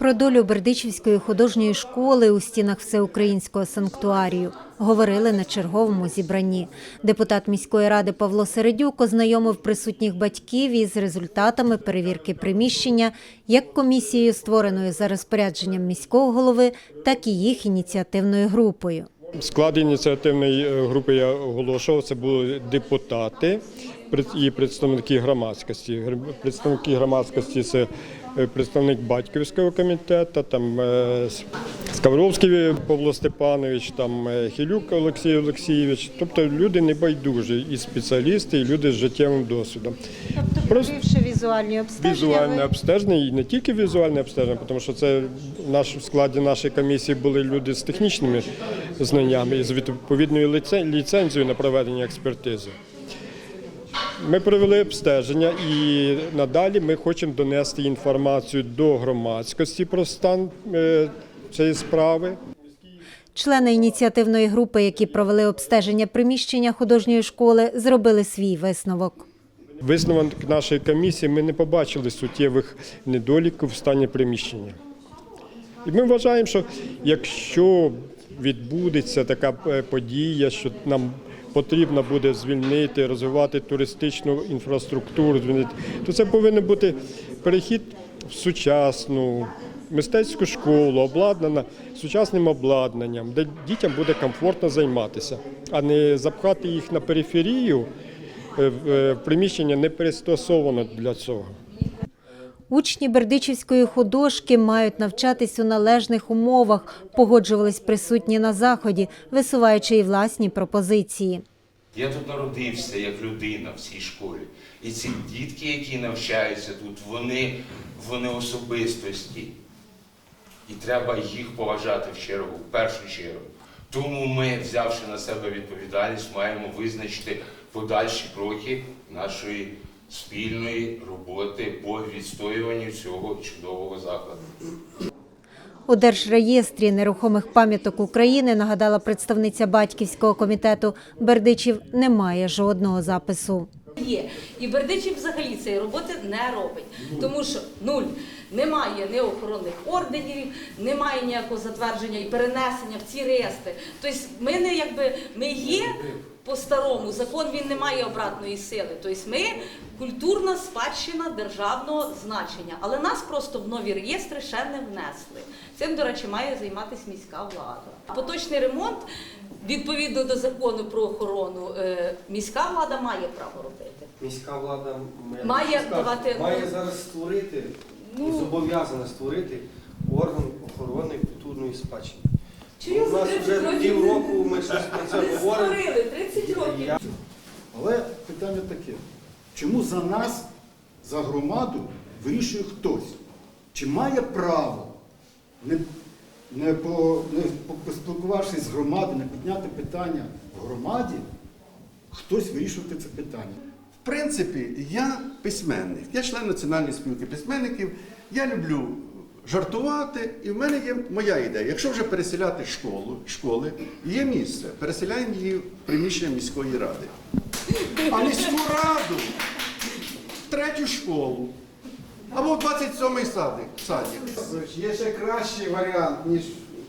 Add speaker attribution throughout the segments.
Speaker 1: Про долю Бердичівської художньої школи у стінах всеукраїнського санктуарію говорили на черговому зібранні. Депутат міської ради Павло Середюк ознайомив присутніх батьків із результатами перевірки приміщення як комісією, створеною за розпорядженням міського голови, так і їх ініціативною групою.
Speaker 2: Склад ініціативної е, групи я оголошував. Це були депутати і представники громадськості. Гр- Представники громадськості це представник батьківського комітету, там е, Скавровський Павло Степанович, там е, Хілюк Олексій Олексійович. Тобто люди небайдужі, і спеціалісти, і люди з життєвим досвідом.
Speaker 1: Тобто,
Speaker 2: Просто-
Speaker 1: візуальні обстеження,
Speaker 2: Візуальне обстеження і не тільки візуальне обстеження, тому що це в наш в складі нашої комісії були люди з технічними знаннями і з відповідною ліце- ліцензією на проведення експертизи. Ми провели обстеження і надалі ми хочемо донести інформацію до громадськості про стан е, цієї справи.
Speaker 1: Члени ініціативної групи, які провели обстеження приміщення художньої школи, зробили свій висновок.
Speaker 2: Висновок нашої комісії ми не побачили суттєвих недоліків в стані приміщення. І ми вважаємо, що якщо відбудеться така е, подія, що нам потрібно буде звільнити, розвивати туристичну інфраструктуру, звільнити, то це повинен бути перехід в сучасну мистецьку школу, обладнана сучасним обладнанням, де дітям буде комфортно займатися, а не запхати їх на периферію е, в е, приміщення не пристосовано для цього.
Speaker 1: Учні Бердичівської художки мають навчатись у належних умовах, погоджувались присутні на заході, висуваючи і власні пропозиції.
Speaker 3: Я тут народився як людина в цій школі. І ці дітки, які навчаються тут, вони, вони особистості. І треба їх поважати в чергу, в першу чергу. Тому ми, взявши на себе відповідальність, маємо визначити подальші кроки нашої спільної роботи по відстоюванню цього чудового закладу.
Speaker 1: У Держреєстрі нерухомих пам'яток України нагадала представниця батьківського комітету Бердичів немає жодного запису.
Speaker 4: Є. І Бердичів взагалі цієї роботи не робить. Тому що нуль. Немає ні охоронних орденів, немає ніякого затвердження і перенесення в ці реєстри. Тобто ми не якби ми є по-старому, закон він не має обратної сили. Тобто ми культурна спадщина державного значення, але нас просто в нові реєстри ще не внесли. Цим, до речі, має займатися міська влада. Поточний ремонт відповідно до закону про охорону е, міська влада має право робити.
Speaker 5: Міська влада
Speaker 4: Має
Speaker 5: не скажу,
Speaker 4: давати,
Speaker 5: має
Speaker 4: ну,
Speaker 5: зараз створити
Speaker 4: ну-
Speaker 5: і зобов'язана створити орган охорони культурної спадщини.
Speaker 4: Чи
Speaker 5: У нас вже півроку ми щось про це говоримо.
Speaker 4: створили 30 років.
Speaker 5: Я-
Speaker 6: Але питання таке: чому за нас, за громаду, вирішує хтось? Чи має право, не, не, по, не поспілкувавшись з громадою, не підняти питання в громаді, хтось вирішувати це питання?
Speaker 7: В принципі, я письменник, я член Національної спілки письменників. Я люблю жартувати, і в мене є моя ідея. Якщо вже переселяти школу, школи, є місце, переселяємо її в приміщення міської ради. А міську раду в третю школу. Або в 27-й садик. садик.
Speaker 8: Є ще кращий варіант, ніж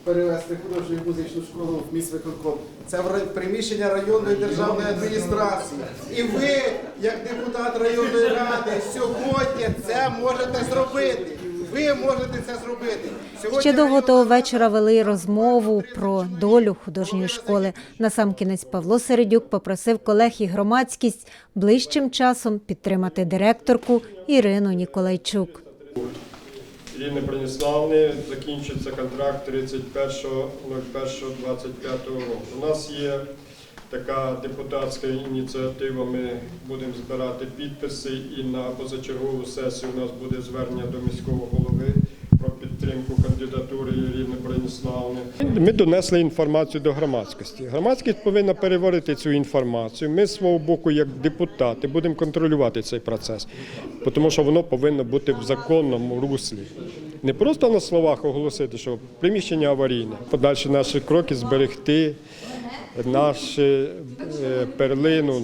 Speaker 8: перевести художню музичну школу в міськвиконком. Це в приміщення районної державної адміністрації. І ви, як депутат районної ради, сьогодні це можете зробити. Ви можете це зробити. Сьогодні
Speaker 1: Ще довго того вечора вели розмову про долю художньої школи. Насамкінець Павло Середюк попросив колег і громадськість ближчим часом підтримати директорку Ірину Ніколайчук.
Speaker 2: Ірини Броніславни закінчиться контракт 31.01.25 року. У нас є така депутатська ініціатива. Ми будемо збирати підписи і на позачергову сесію у нас буде звернення до міського голови про підтримку кандидатури Ірини Броніславни. Ми донесли інформацію до громадськості. Громадськість повинна переварити цю інформацію. Ми свого боку, як депутати, будемо контролювати цей процес, тому що воно повинно бути в законному руслі. Не просто на словах оголосити, що приміщення аварійне. Подальші наші кроки зберегти нашу е, перлину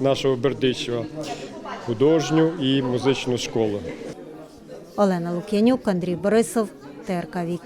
Speaker 2: нашого Бердичева, художню і музичну школу.
Speaker 1: Олена Лук'янюк, Андрій Борисов. ТРК Вік.